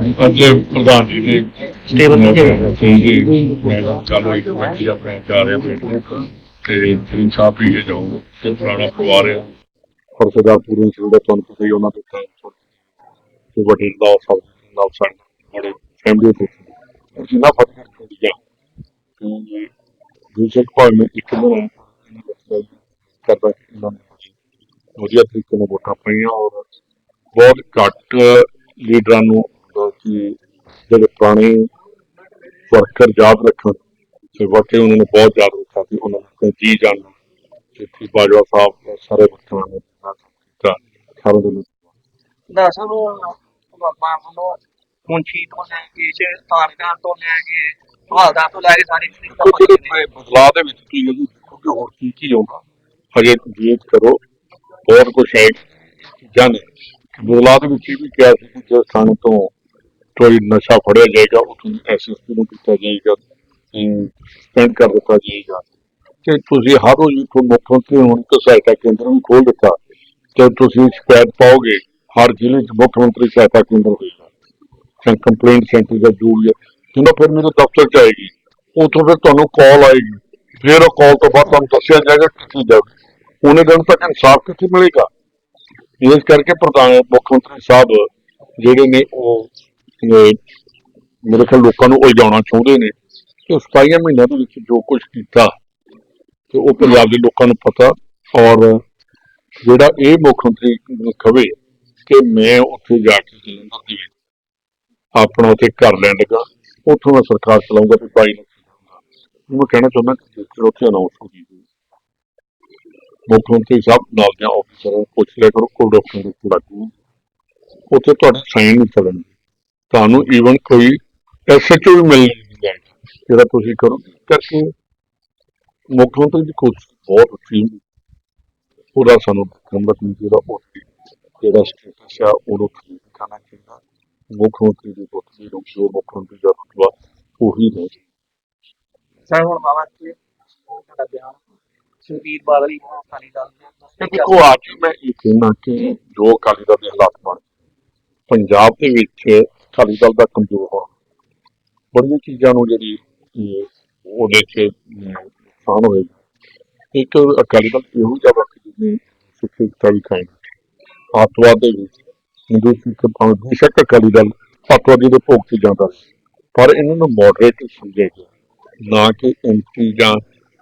ਅੱਜ ਪ੍ਰਧਾਨ ਜੀ ਨੇ Stable ਨਹੀਂ ਹੈਗਾ। ਜੀ ਮੈਂ ਚੱਲ ਰਹੀ ਕਮੇਟੀ ਆਪਣੇ ਜਾ ਰਹੇ ਬੈਠੇ ਤੇ ਤਿੰਨ ਚਾਹ ਪੀ ਕੇ ਜਾਊਂਗਾ ਤੇ ਪੁਰਾਣਾ ਪਰਿਵਾਰ ਹੈ। ਪਰ ਸਦਾ ਪੂਰਨ ਸਿੰਘ ਦਾ ਤੁਹਾਨੂੰ ਪਤਾ ਹੀ ਉਹਨਾਂ ਦੇ ਟਾਈਮ ਤੇ ਵੱਡੇ ਦਾ ਸਭ ਨਾਲ ਸਾਡੇ ਬੜੇ ਫੈਮਿਲੀ ਤੋਂ ਜਿੰਨਾ ਫ਼ਰਕ ਹੁੰਦੀ ਗਿਆ ਤੇ ਬੇਸ਼ੱਕ ਭਾਵੇਂ ਮੈਂ ਇੱਕ ਦਿਨ ਕਰਦਾ ਇਹਨਾਂ ਨੇ ਵਧੀਆ ਤਰੀਕੇ ਨਾਲ ਵੋਟਾਂ ਪਾਈਆਂ ਔਰ ਬਹੁਤ ਘੱਟ ਲੀਡਰਾਂ ਨੂੰ ਕਿ ਜਿਹੜੇ ਪੁਰਾਣੇ ਵਰਕਰ ਯਾਦ ਰੱਖਣ ਤੇ ਵਾਕਈ ਉਹਨਾਂ ਨੇ ਬਹੁਤ ਯਾਦ ਰੱਖਿਆ ਸੀ ਉਹਨਾਂ ਨੇ ਜੀ ਤੇ ਫਿਰ ਬਾਜਵਾ ਸਾਹਿਬ ਸਾਰੇ ਵਰਕਰਾਂ ਨੇ ਕੀਤਾ ਸਾਰਾ ਦਿਨ ਦਾ ਸਾਨੂੰ ਬਾਬਾ ਵੱਲੋਂ ਮੁੰਸ਼ੀ ਤੋਂ ਲੈ ਕੇ ਚ ਤਾਰਕਾਂ ਤੋਂ ਲੈ ਕੇ ਹਾਲਦਾਰ ਤੋਂ ਲੈ ਕੇ ਸਾਰੇ ਬਦਲਾਅ ਦੇ ਵਿੱਚ ਕੀ ਹੈ ਜੀ? ਕਿਉਂਕਿ ਹੋਰ ਕੀ ਕੀ ਹੋਊਗਾ ਹਜੇ ਵੇਟ ਕਰੋ ਬਹੁਤ ਕੁਝ ਹੈ ਨੇ ਬਦਲਾਅ ਦੇ ਵਿੱਚ ਵੀ ਕਿਹਾ ਸੀ ਕਿ ਜਿਸ ਥਾਣੇ ਤੋਂ ਕੋਈ ਨਸ਼ਾ ਫੜਿਆ ਜਾਏਗਾ ਉਥੋਂ ਐਸਐਸਪੀ ਨੂੰ ਕੀਤਾ ਜਾਏਗਾ ਸਸਪੈਂਡ ਕਰ ਦਿੱਤਾ ਜਾਏਗਾ। ਕਿ ਤੁਸੀਂ ਹਰ ਰੋਜ਼ ਤੋਂ ਮੁੱਖ ਮੰਤਰੀ ਨੂੰ ਇੱਕ ਸਹਾਇਤਾ ਕੇਂਦਰ ਵੀ ਖੋਲ ਦਿੱਤਾ ਤੇ ਤੁਸੀਂ ਸ਼ਿਕਾਇਤ ਪਾਓਗੇ ਹਰ ਜ਼ਿਲ੍ਹੇ 'ਚ ਮੁੱਖ ਮੰਤਰੀ ਸਹਾਇਤਾ ਕੇਂਦਰ ਹੋਏਗਾ। ਜਾਂ ਕੰਪਲੇਂਟ ਸੈਂਟਰ ਦਾ ਜੋ ਵੀ ਹੈ ਜਦੋਂ ਫਿਰ ਮੇਰੇ ਦਫ਼ਤਰ 'ਚ ਆਏਗੀ ਉਥੋਂ ਫਿਰ ਤੁਹਾਨੂੰ ਕਾਲ ਆਏਗੀ। ਫਿਰ ਉਹ ਕਾਲ ਤੋਂ ਬਾਅਦ ਤੁਹਾਨੂੰ ਦੱਸਿਆ ਜਾਏਗਾ ਕਿੱਥੇ ਜਾਓਗੇ ਉਹਨੇ ਦਿਨ ਤੱਕ ਇਨਸਾਫ ਕਿੱਥੇ ਮਿਲੇਗਾ? ਇਸ ਕਰਕੇ ਪ੍ਰਧਾਨ ਮੁੱਖ ਮੰਤਰੀ ਸਾਹਿਬ ਜਿਹੜੇ ਨੇ ਉਹ ਮੇਰੇ ਖਿਆਲ ਲੋਕਾਂ ਨੂੰ ਉਲਝਾਉਣਾ ਚਾਹੁੰਦੇ ਨੇ ਕਿ ਉਹ ਸਤਾਈਆਂ ਮਹੀਨਿਆਂ ਦੇ ਵਿੱਚ ਜੋ ਕੁਝ ਕੀਤਾ ਤੇ ਉਹ ਪੰਜਾਬ ਦੇ ਲੋਕਾਂ ਨੂੰ ਪਤਾ ਔਰ ਜਿਹੜਾ ਇਹ ਮੁੱਖ ਮੰਤਰੀ ਨੂੰ ਕਵੇ ਕਿ ਮੈਂ ਉੱਥੇ ਜਾ ਕੇ ਜਲੰਧਰ ਦੇ ਆਪਣਾ ਉੱਥੇ ਘਰ ਲੈਣ ਲੱਗਾ, ਉੱਥੋਂ ਮੈਂ ਸਰਕਾਰ ਚਲਾਉਂਗਾ ਤੇ ਭਾਈ ਨੂੰ ਮੈਂ ਕਹਿਣਾ ਚਾਹੁੰਦਾ ਕਿ ਜੇਕਰ ਉੱਥੇ ਅਨਾਉਂਸ ਹੋ ਗਈ ਮੁੱਖ ਮੰਤਰੀ ਸਾਹਿਬ ਨਾਲ ਦੇ ਆਫੀਸਰਾਂ ਨੂੰ ਪੁੱਛ ਲਿਆ ਕਰੋ ਕੋਲ ਡਾਕਟਰ ਦੇ ਲਾਗੂ ਉੱਥੇ ਤੁਹਾਡੇ ਸਾਈਨ ਨਹੀਂ ਚੱਲਣਗੇ ਤੁਹਾਨੂੰ ਈਵਨ ਕੋਈ ਐਸਐਚਓ ਵੀ ਮਿਲ ਜਾਏਗਾ ਜਿਹੜਾ ਤੁਸੀਂ ਕਰੋ ਕਰਕੇ ਮੁੱਖ ਮੰਤਰੀ ਦੀ ਕੋਸ਼ਿਸ਼ ਬਹੁਤ ਉੱਚੀ ਉਹਦਾ ਸਾਨੂੰ ਨੰਬਰ ਨਹੀਂ ਜਿਹੜਾ ਉਹ ਜਿਹੜਾ ਸਟੇਟਸ ਆ ਉਹਨੂੰ ਠੀਕ ਕਰਨਾ ਚਾਹੀਦਾ। ਮੁੱਖ ਮੰਤਰੀ ਦੀ ਕੋਸ਼ਿਸ਼ ਨੂੰ ਜੋ ਮੁੱਖ ਮੰਤਰੀ ਦਾ ਰੁਤਬਾ ਉਹੀ ਨੇ ਸਰ ਹੁਣ ਬਾਬਾ ਜੀ ਤੁਹਾਡਾ ਬਿਆਨ ਬਾਦਲ ਹੀ ਹੋਣਾ ਅਕਾਲੀ ਦਲ ਦੇ ਦੇਖੋ ਅੱਜ ਮੈਂ ਇਹ ਕਹਿਣਾ ਕਿ ਜੋ ਅਕਾਲੀ ਦਲ ਦੇ ਹਾਲਾਤ ਬਣ ਪੰਜਾਬ ਦੇ ਵਿੱਚ ਅਕਾਲੀ ਦਲ ਦਾ ਕਮਜ਼ੋਰ ਹੋਣਾ। ਬੜੀਆਂ ਚੀਜ਼ਾਂ ਨੂੰ ਜਿਹੜੀ ਉਹਦੇ 'ਚ ਨੁਕਸਾਨ ਹੋਏਗਾ। ਇੱਕ ਅਕਾਲੀ ਦਲ ਇਹੋ ਜਿਹਾ ਵਕਤ ਜਿਹਨੇ ਸਿੱਖ ਵੀ ਕਾਇਮ ਕੀਤੀ। ਦੇ ਵਿੱਚ ਹਿੰਦੂ ਸਿੱਖ ਭਾਵੇਂ ਬੇਸ਼ੱਕ ਅਕਾਲੀ ਦਲ ਅੱਤਵਾਦੀ ਦੇ ਭੋਗ 'ਚ ਜਾਂਦਾ ਸੀ, ਪਰ ਇਹਨਾਂ ਨੂੰ ਮੋਡਰੇਟ ਸਮਝੇਗਾ, ਨਾ ਕਿ ਐਂਟੀ ਜਾਂ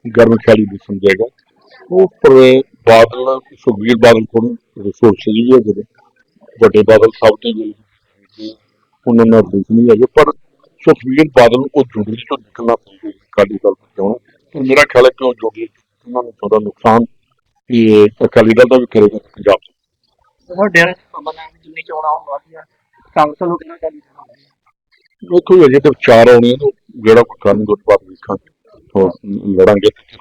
ਗਰਮ ਖਿਆਲੀ ਵੀ ਸਮਝੇਗਾ। ਉਹ ਪਰ ਬਾਦਲ, ਸੁਖਬੀਰ ਬਾਦਲ ਕੋਲ ਰਿਸੋਰਸ ਵੀ ਹੈਗੇ ਵੱਡੇ ਬਾਦਲ ਸਾਹਿਬ ਦੇ ਵੀ ਉਹਨਾਂ ਨਾਲ ਰਿਲੇਸ਼ਨ ਨਹੀਂ ਹੈਗੇ ਪਰ ਸੁਖਬੀਰ ਬਾਦਲ ਨੂੰ ਉਹ ਜੁੜੀ ਤੋਂ ਨਿਕਲਣਾ ਪਊਗਾ ਅਕਾਲੀ ਦਲ ਤੋਂ ਕਿਉਂ ਤੇ ਮੇਰਾ ਖਿਆਲ ਹੈ ਕਿ ਉਹ ਜੁੜੀ ਉਹਨਾਂ ਨੂੰ ਥੋੜਾ ਨੁਕਸਾਨ ਇਹ ਅਕਾਲੀ ਦਲ ਦਾ ਵੀ ਕਰੇਗਾ ਪੰਜਾਬ 'ਚ ਸਰ ਡੇਰਾ ਬਾਬਾ ਨਾਨਕ ਜਿੰਨੀ ਚੋਣਾਂ ਹੋਣ ਵਾਲੀਆਂ ਕਾਂਗਰਸ ਨੂੰ ਕਿੰਨਾ ਅਕਾਲੀ ਦਲ ਹੋਣਾ ਵੇਖੋ ਅਜੇ ਤੇ ਚਾਰ ਆਉਣੀਆਂ ਨੇ ਜਿਹੜਾ ਕੋਈ ਕਰਨ ਤੋਂ ਬਾਅਦ ਵੇਖਾਂਗੇ ਲੜਾਂਗੇ। ਤਾਂ